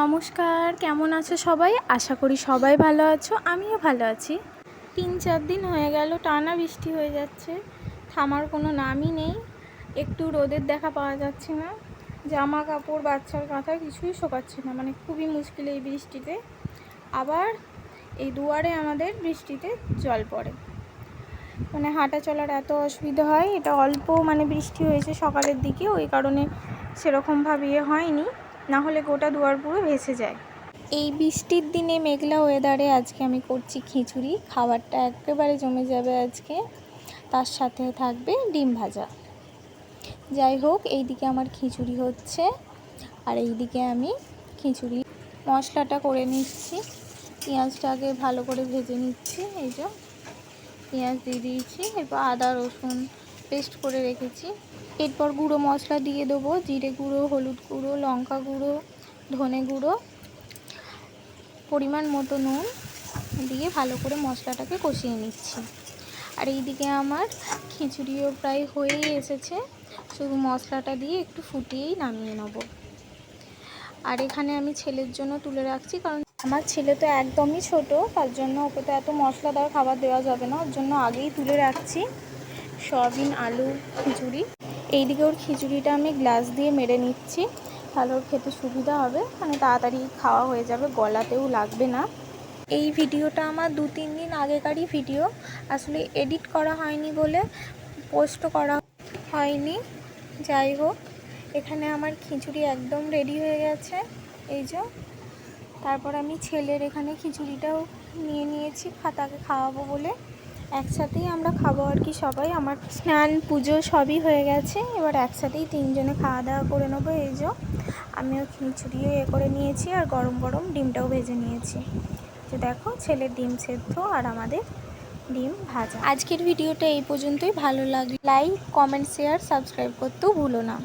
নমস্কার, কেমন আছো সবাই? আশা করি সবাই ভালো আছো, আমিও ভালো আছি। তিন চার দিন হয়ে গেল, টানা বৃষ্টি হয়ে যাচ্ছে, থামার কোনো নামই নেই, একটু রোদের দেখা পাওয়া যাচ্ছে না জামা কাপড় বাচ্চার কাঁথা কিছুই শোকাচ্ছে না মানে খুবই মুশকিল এই বৃষ্টিতে। আবার এই দুয়ারে আমাদের বৃষ্টিতে জল পড়ে। মানে হাঁটা চলার এত অসুবিধা হয়, এটা অল্প মানে বৃষ্টি হয়েছে সকালের দিকে, ওই কারণে সেরকমভাবে ইয়ে হয়নি। না হলে গোটা দুয়ার পুরো ভেসে যায়। এই বৃষ্টির দিনে মেঘলা ওয়েদারে আজকে আমি করছি খিচুড়ি। খাবারটা একেবারে জমে যাবে আজকে। তার সাথে থাকবে ডিম ভাজা। যাই হোক, এইদিকে আমার খিচুড়ি হচ্ছে। আর এইদিকে আমি খিচুড়ি মশলাটা করে নিচ্ছি। পেঁয়াজটা আগে ভালো করে ভেজে নিচ্ছি। এই যে পেঁয়াজ দিয়ে দিয়েছি। এরপর আদা, রসুন পেস্ট করে রেখেছি। এরপর গুঁড়ো মশলা দিয়ে দেবো, জিরে গুঁড়ো, হলুদ গুঁড়ো, লঙ্কা গুঁড়ো, ধনে গুঁড়ো, পরিমাণ মতো নুন দিয়ে ভালো করে মশলাটাকে কষিয়ে নিচ্ছি। আর এইদিকে আমার খিচুড়িও প্রায় হয়েই এসেছে, শুধু মশলাটা দিয়ে একটু ফুটিয়েই নামিয়ে নেব। আর এখানে আমি ছেলের জন্য তুলে রাখছি, কারণ আমার ছেলে তো একদমই ছোট, তার জন্য ওকে তো এত মশলাদার খাবার দেওয়া যাবে না, ওর জন্য আগেই তুলে রাখছি। সয়াবিন, আলু, খিচুড়ি। এইদিকে ওর খিচুড়িটা আমি গ্লাস দিয়ে মেরে নিচ্ছি। তাহলে ওর খেতে সুবিধা হবে। মানে তাড়াতাড়ি খাওয়া হয়ে যাবে, গলাতেও লাগবে না। এই ভিডিওটা আমার দু তিন দিন আগেকারই ভিডিও। আসলে এডিট করা হয়নি বলে, পোস্ট করা হয়নি। যাই হোক, এখানে আমার খিচুড়ি একদম রেডি হয়ে গেছে। এই যে, তারপর আমি ছেলের এখানে খিচুড়িটাও নিয়ে নিয়েছি, খাতাকে খাওয়াবো বলে। একসাথেই আমরা খাব আর কি সবাই। আমার স্নান, পুজো সবই হয়ে গেছে। এবার একসাথেই তিনজনে খাওয়া দাওয়া করে নেব। এই যে আমিও খিচুড়িও এ করে নিয়েছি আর গরম গরম ডিমটাও ভেজে নিয়েছি। যে দেখো ছেলের ডিম সেদ্ধ আর আমাদের ডিম ভাজা। আজকের ভিডিওটা এই পর্যন্তই। ভালো লাগলে লাইক কমেন্ট শেয়ার সাবস্ক্রাইব করতেও ভুলো না।